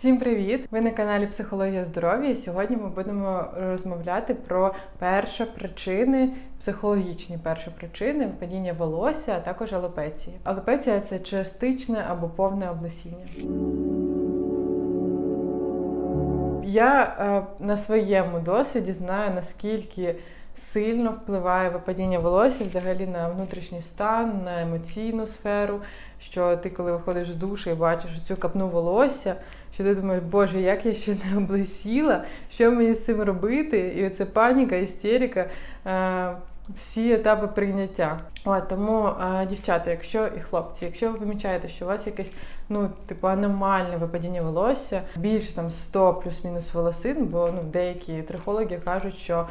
Всім привіт! Ви на каналі Психологія здоров'я. Сьогодні ми будемо розмовляти про перші причини, психологічні перші причини падіння волосся, а також алопеції. Алопеція це частичне або повне облесіння. Я е, на своєму досвіді знаю, наскільки сильно впливає випадіння волосся взагалі на внутрішній стан, на емоційну сферу. Що ти, коли виходиш з душу і бачиш цю капну волосся, що ти думаєш, боже, як я ще не облесіла, що мені з цим робити? І оце паніка, істерика, е, всі етапи прийняття. От, Тому, е, дівчата, якщо і хлопці, якщо ви помічаєте, що у вас якесь ну, типу, аномальне випадіння волосся, більше там 100 плюс-мінус волосин, бо ну, деякі трихологи кажуть, що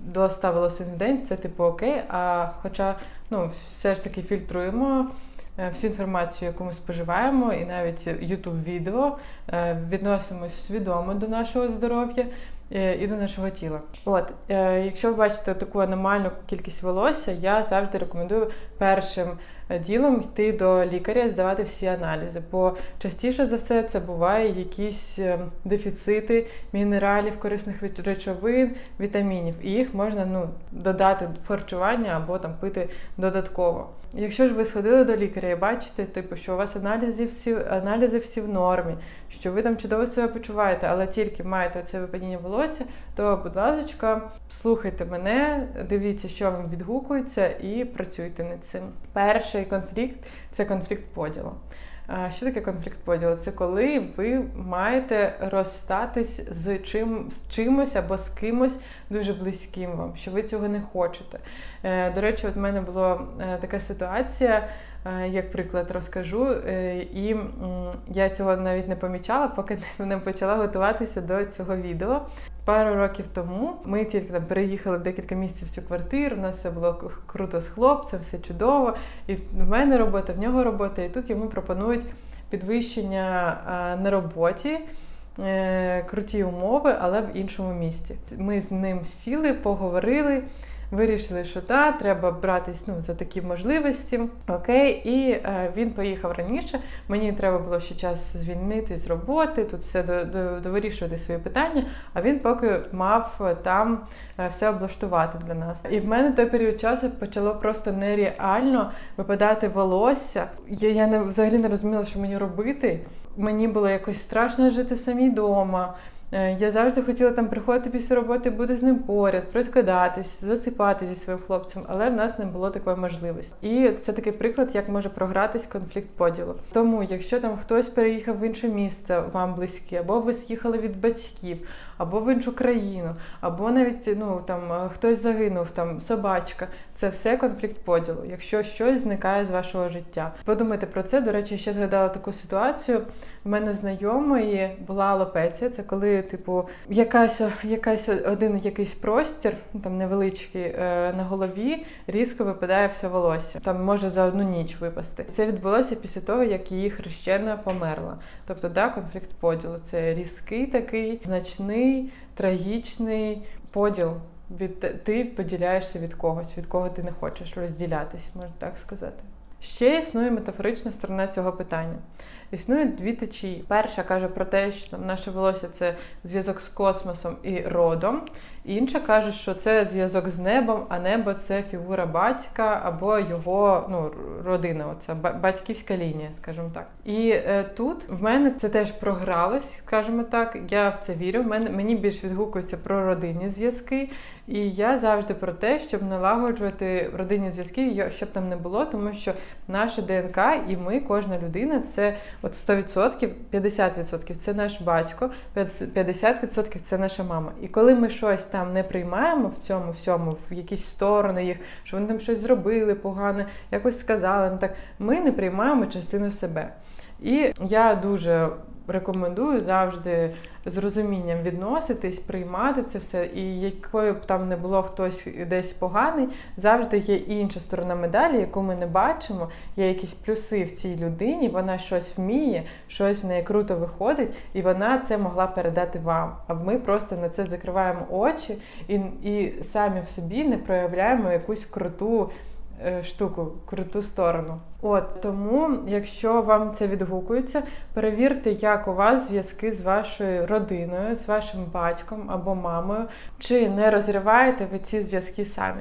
до 100 волосин в день це типу окей, а хоча ну, все ж таки фільтруємо. Е, всю інформацію, яку ми споживаємо, і навіть youtube відео е, відносимось свідомо до нашого здоров'я і до нашого тіла. От, якщо ви бачите таку аномальну кількість волосся, я завжди рекомендую першим ділом йти до лікаря, здавати всі аналізи. Бо частіше за все це буває якісь дефіцити мінералів, корисних речовин, вітамінів. І їх можна ну, додати в харчування або там пити додатково. Якщо ж ви сходили до лікаря і бачите, типу, що у вас аналізи всі аналізи всі в нормі, що ви там чудово себе почуваєте, але тільки маєте це випадіння волосся, то, будь ласка, слухайте мене, дивіться, що вам відгукується, і працюйте над цим. Перший конфлікт це конфлікт поділу. Що таке конфлікт поділу? Це коли ви маєте розстатись з чим, з чимось або з кимось дуже близьким вам, що ви цього не хочете. Е, до речі, от в мене була е, така ситуація. Е, як приклад розкажу, і я цього навіть не помічала, поки не почала готуватися до цього відео. Пару років тому ми тільки там переїхали декілька місяців в цю квартиру. У нас все було круто з хлопцем, все чудово. І в мене робота, в нього робота. І тут йому пропонують підвищення на роботі. Круті умови, але в іншому місті. Ми з ним сіли, поговорили. Вирішили, що так, треба братись ну, за такі можливості. Окей, і е, він поїхав раніше. Мені треба було ще час звільнитись з роботи, тут все до, до, довирішувати свої питання. А він поки мав там е, все облаштувати для нас. І в мене той період часу почало просто нереально випадати волосся. Я я не взагалі не розуміла, що мені робити. Мені було якось страшно жити самі вдома. Е, я завжди хотіла там приходити після роботи, бути з ним поряд, прикидатись, засипати зі своїм хлопцем, але в нас не було такої можливості. І це такий приклад, як може програтись конфлікт поділу. Тому, якщо там хтось переїхав в інше місце, вам близьке, або ви з'їхали від батьків, або в іншу країну, або навіть ну там е, хтось загинув, там собачка. Це все конфлікт поділу, якщо щось зникає з вашого життя. Подумайте про це. До речі, ще згадала таку ситуацію. У мене знайомої була алопеція. Це коли, типу, якась якась один якийсь простір, ну, там невеличкий е, на голові, різко випадає все волосся. Там може за одну ніч випасти. Це відбулося після того, як її хрещена померла. Тобто, да, конфлікт поділу. Це різкий такий, значний, трагічний поділ. Від ти поділяєшся від когось, від кого ти не хочеш розділятись, можна так сказати. Ще існує метафорична сторона цього питання. Існують дві течії. Перша каже про те, що там наше волосся це зв'язок з космосом і родом. Інша каже, що це зв'язок з небом, а небо це фігура батька або його ну, родина, оця батьківська лінія, скажімо так. І е, тут в мене це теж програлось, скажімо так. Я в це вірю. В мене мені більш відгукується про родинні зв'язки. І я завжди про те, щоб налагоджувати родинні зв'язки, щоб там не було, тому що наша ДНК і ми, кожна людина, це от 100%, 50% це наш батько, 50% це наша мама. І коли ми щось там не приймаємо в цьому всьому, в якісь сторони їх, що вони там щось зробили погане, якось сказали, ну так ми не приймаємо частину себе. І я дуже рекомендую завжди з розумінням відноситись, приймати це все. І якою б там не було хтось десь поганий, завжди є інша сторона медалі, яку ми не бачимо. Є якісь плюси в цій людині, вона щось вміє, щось в неї круто виходить, і вона це могла передати вам. А ми просто на це закриваємо очі і, і самі в собі не проявляємо якусь круту. Е, штуку, круту сторону. От тому, якщо вам це відгукується, перевірте, як у вас зв'язки з вашою родиною, з вашим батьком або мамою, чи не розриваєте ви ці зв'язки самі.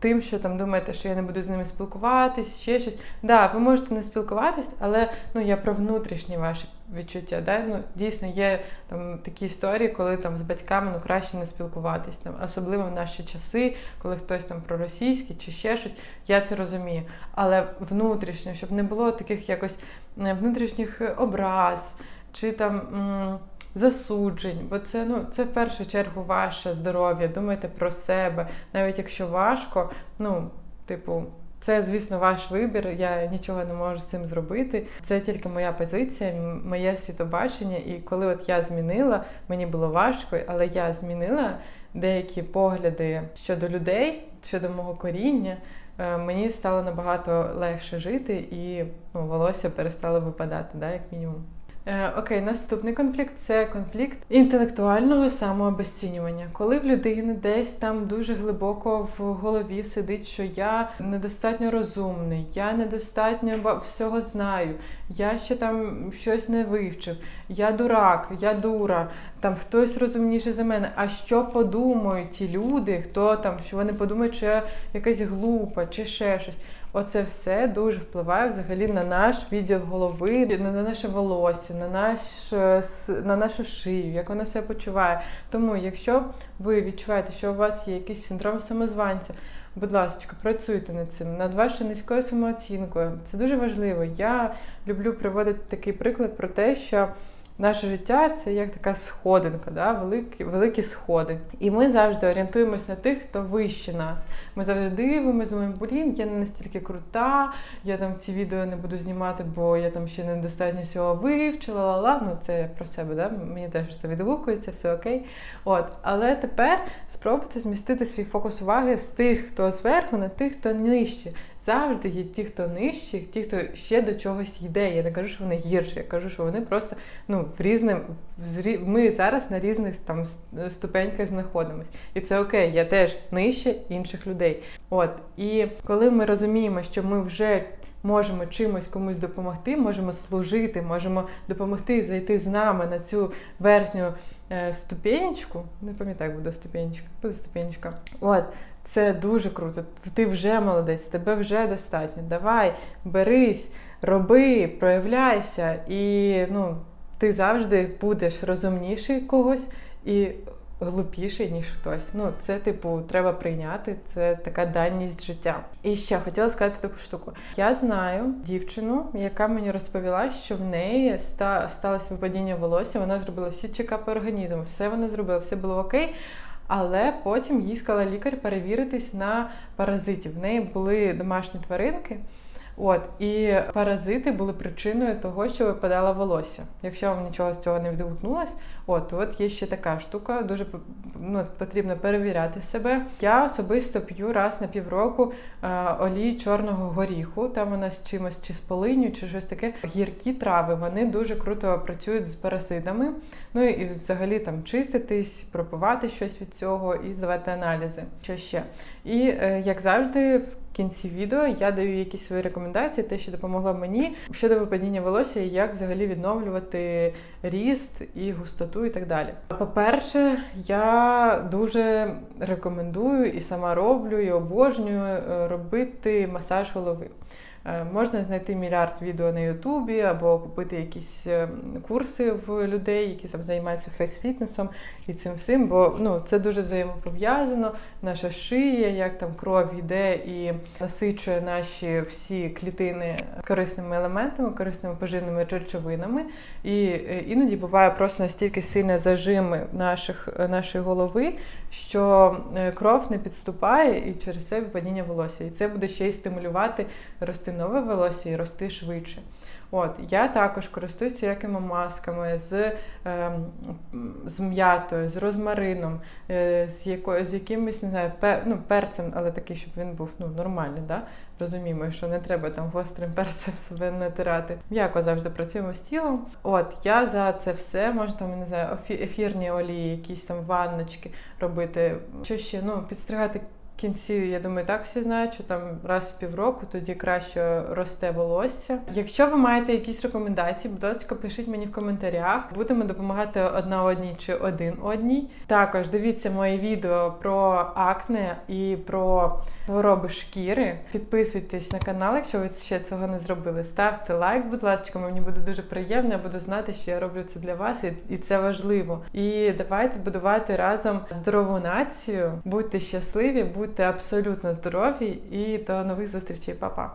Тим, що там думаєте, що я не буду з ними спілкуватись, ще щось. Да, ви можете не спілкуватись, але ну я про внутрішні ваші відчуття. Да? Ну, дійсно є там такі історії, коли там з батьками ну краще не спілкуватись. Там, особливо в наші часи, коли хтось там проросійський чи ще щось, я це розумію. Але внутрішньо, щоб не було таких якось е, внутрішніх образ чи там. Засуджень, бо це ну це в першу чергу ваше здоров'я. Думайте про себе, навіть якщо важко, ну, типу. Це, звісно, ваш вибір. Я нічого не можу з цим зробити. Це тільки моя позиція, моє світобачення. І коли от я змінила, мені було важко, але я змінила деякі погляди щодо людей, щодо мого коріння. е, Мені стало набагато легше жити, і ну, волосся перестало випадати, да, як мінімум. Е, Окей, наступний конфлікт це конфлікт інтелектуального самообезцінювання. Коли в людини десь там дуже глибоко в голові сидить, що я недостатньо розумний, я недостатньо всього знаю, я ще там щось не вивчив, я дурак, я дура, там хтось розумніший за мене. А що подумають ті люди, хто там, що вони подумають, що я якась глупа чи ще щось. Оце все дуже впливає взагалі на наш відділ голови, на на наше волосся, на наш е, на нашу шию, як вона себе почуває. Тому, якщо ви відчуваєте, що у вас є якийсь синдром самозванця, будь ласка, працюйте над цим, над вашою низькою самооцінкою. Це дуже важливо. Я люблю приводити такий приклад про те, що. Наше життя це як така сходинка, да? великі, великі сходи. І ми завжди орієнтуємось на тих, хто вище нас. Ми завжди дивимося, думаємо, блін, я не настільки крута, я там ці відео не буду знімати, бо я там ще недостатньо всього вивчила, ла-ла. Ну це про себе, да? мені теж це відгукується, все окей. От, але тепер спробуйте змістити свій фокус уваги з тих, хто зверху, на тих, хто нижче. Завжди є ті, хто нижчі, ті, хто ще до чогось йде. Я не кажу, що вони гірші, я кажу, що вони просто ну в різним ми зараз на різних там ступеньках знаходимось. І це окей, я теж нижче інших людей. От і коли ми розуміємо, що ми вже можемо чимось комусь допомогти, можемо служити, можемо допомогти зайти з нами на цю верхню е, ступенечку. Не пам'ятаю, як буде ступенечка, буде ступенечка. От. Це дуже круто. Ти вже молодець, тебе вже достатньо. Давай, берись, роби, проявляйся, і ну, ти завжди будеш розумніший когось і глупіший, ніж хтось. Ну, це, типу, треба прийняти. Це така даність життя. І ще хотіла сказати таку штуку. Я знаю дівчину, яка мені розповіла, що в неї ста- сталося випадіння волосся. Вона зробила всі чекапи організму, все вона зробила, все було окей. Але потім їй сказала лікар перевіритись на паразитів. В неї були домашні тваринки. От, і паразити були причиною того, що випадало волосся. Якщо вам нічого з цього не відгукнулось, от, от є ще така штука, дуже ну, потрібно перевіряти себе. Я особисто п'ю раз на півроку е, олію чорного горіху. Там вона з чимось, чи з полиню, чи щось таке. Гіркі трави, вони дуже круто працюють з паразитами. Ну і взагалі там чиститись, пропивати щось від цього і здавати аналізи. Що ще? І е, як завжди, в кінці відео я даю якісь свої рекомендації, те, що допомогло мені щодо випадіння волосся, і як взагалі відновлювати ріст і густоту, і так далі. По-перше, я дуже рекомендую і сама роблю, і обожнюю е, робити масаж голови. Е, Можна знайти мільярд відео на Ютубі або купити якісь е, курси в людей, які там займаються фейс-фітнесом і цим всім, бо ну, це дуже взаємопов'язано. Наша шия, як там кров йде і насичує наші всі клітини корисними елементами, корисними поживними речовинами. І е, іноді буває просто настільки сильні зажими наших, нашої голови, що е, кров не підступає і через це випадіння волосся. І це буде ще й стимулювати рости нове волосся і рости швидше. От я також користуюся всякими масками з, е, з м'ятою, з розмарином, е, з якою з якимось не знаю, пер, ну, перцем, але такий, щоб він був ну, нормальний. Да? Розуміємо, що не треба там гострим перцем себе натирати. М'яко завжди працюємо з тілом. От я за це все можна там не знаю, ефірні олії, якісь там ванночки робити. Що ще ну підстригати кінці, я думаю, так всі знають, що там раз в півроку тоді краще росте волосся. Якщо ви маєте якісь рекомендації, будь ласка, пишіть мені в коментарях. Будемо допомагати одна одній чи один одній. Також дивіться моє відео про акне і про хвороби шкіри. Підписуйтесь на канал, якщо ви ще цього не зробили. Ставте лайк, будь ласка, мені буде дуже приємно. Я буду знати, що я роблю це для вас, і, це важливо. І давайте будувати разом здорову націю. Будьте щасливі, будьте абсолютно здорові і до нових зустрічей, Па-па!